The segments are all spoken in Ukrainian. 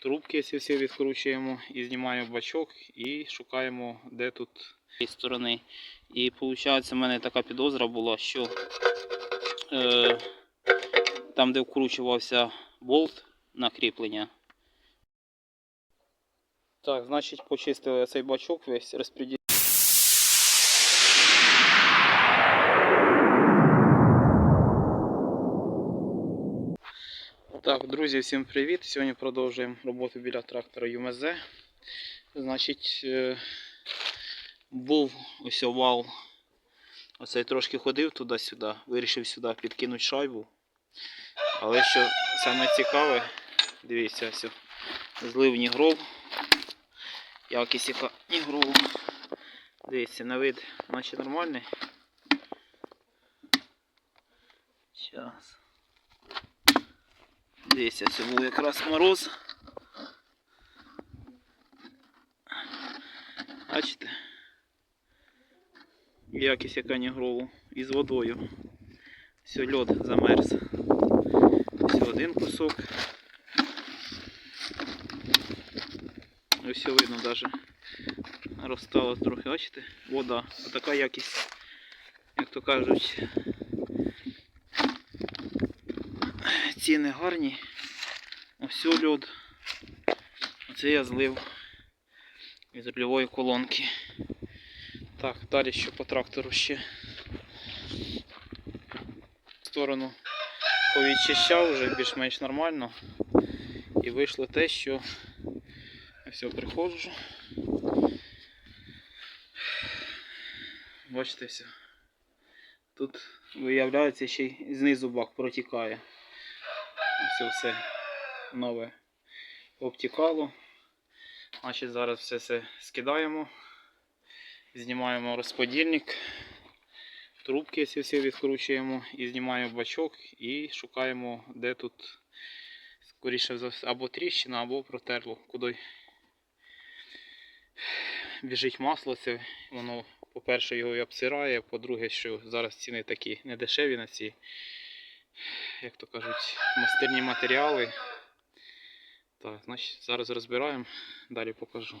трубки всі всі відкручуємо і знімаємо бачок і шукаємо, де тут з сторони. І виходить, в мене така підозра була, що е, там, де вкручувався болт на кріплення. Так, значить, почистили цей бачок весь розподіл. Так, друзі, всім привіт! Сьогодні продовжуємо роботу біля трактора ЮМЗ. Значить, е, був ось овал. Оцей трошки ходив туди-сюди, вирішив сюди підкинути шайбу. Але що саме цікаве, дивіться, ось злив нігров. Якість яка нігрову. Дивіться, на вид, наче нормальний. Зараз. Дивіться, це був якраз мороз. Бачите? Якість яка нігрову. І з водою. Все, льод замерз. Ось один кусок. Ось видно даже. Розстало трохи, бачите? Вода. Отака якість, як то кажуть, ціни гарні. Ось льод. Оце я злив із рульової колонки. Так, далі що по трактору ще. Сторону повідчищав вже більш-менш нормально. І вийшло те, що я все приходжу. Бачите все. Тут виявляється ще й знизу бак протікає. Все все нове обтікало. Значить, зараз все це скидаємо, знімаємо розподільник, трубки ці всі відкручуємо і знімаємо бачок і шукаємо, де тут скоріше або тріщина, або протерло, куди біжить масло. Це воно, по-перше, його і обсирає, по-друге, що зараз ціни такі недешеві на ці як то кажуть, мастерні матеріали. Так, значить, зараз розбираємо, далі покажу.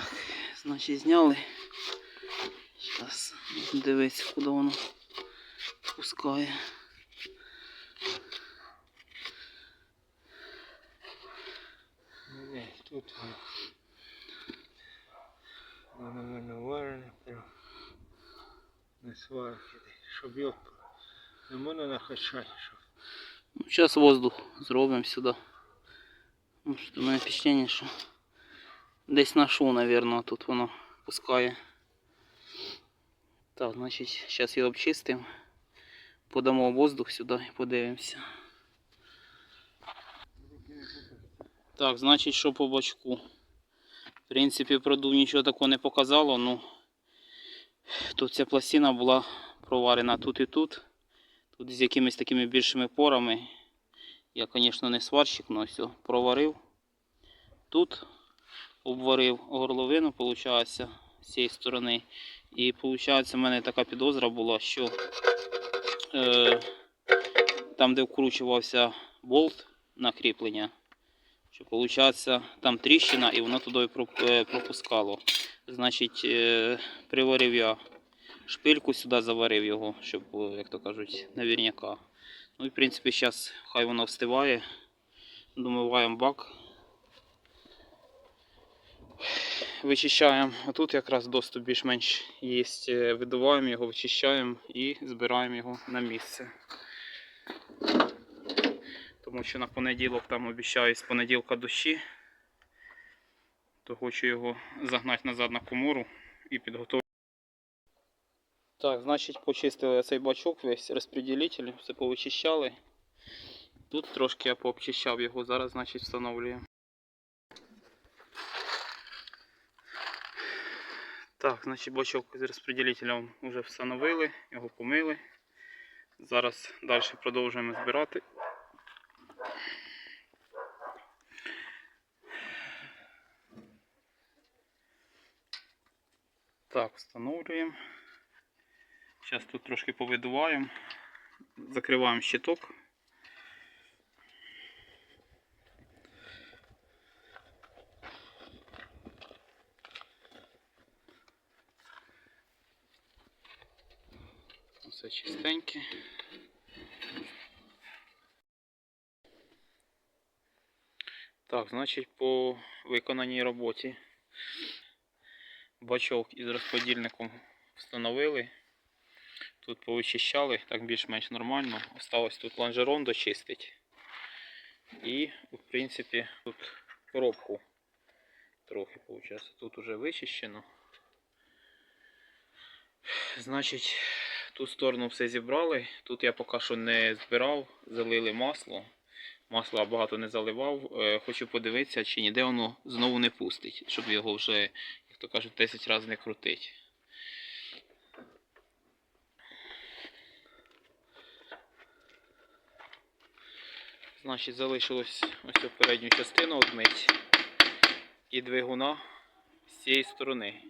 Так, значить зняли. Зараз дивитися, куди воно пускає. Ні, тут воно. не наварене прям на сварки, щоб його не можна накачати, щоб Ну, зараз воздух зробимо сюди. Ну, що у мене впечатлення, що десь на шоу, мабуть, тут воно пускає. Так, значить, зараз його обчистимо. Подамо воздух сюди і подивимося. Так, значить, що по бачку. В принципі, продув нічого такого не показало, ну тут ця пластина була проварена тут і тут. Тут з якимись такими більшими порами. Я, звісно, не сварщик, але все, проварив. Тут обварив горловину, виходить, з цієї сторони. І виходить, у мене така підозра була, що е, там, де вкручувався болт на кріплення. Що виходить, там тріщина і воно туди е, пропускало. Значить, е, приварив я шпильку сюди, заварив його, щоб, е, як то кажуть, наверняка. Ну і в принципі зараз хай воно встиває. Домиваємо бак. Вичищаємо. А тут якраз доступ більш-менш є. Е, Видуваємо його, вичищаємо і збираємо його на місце. Тому що на понеділок там обіцяють з понеділка дощі. То хочу його загнати назад на комору і підготувати. Так, значить почистили цей бачок весь розподілитель, все повичищали. Тут трошки я пообчищав його, зараз значить встановлюємо. Так, значить бачок з розподілителем вже встановили, його помили. Зараз далі продовжуємо збирати. Так, встановлюємо. Зараз тут трошки повидуваємо. Закриваємо щиток. Все чистеньке. Так, значить, по виконаній роботі бачок із розподільником встановили. Тут повичищали, так більш-менш нормально. Осталось тут лонжерон дочистить. І, в принципі, тут коробку трохи виходить. Тут уже вичищено. Значить, ту сторону все зібрали. Тут я поки що не збирав, залили масло. Масла багато не заливав. Е, Хочу подивитися, чи ніде воно знову не пустить, щоб його вже, як то кажуть, 10 разів не крутить. Значить, залишилось ось цю передню частину одмить і двигуна з цієї сторони.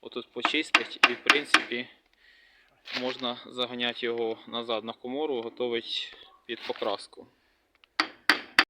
Отут почистить і в принципі можна заганяти його назад на комору, готовить під покраску.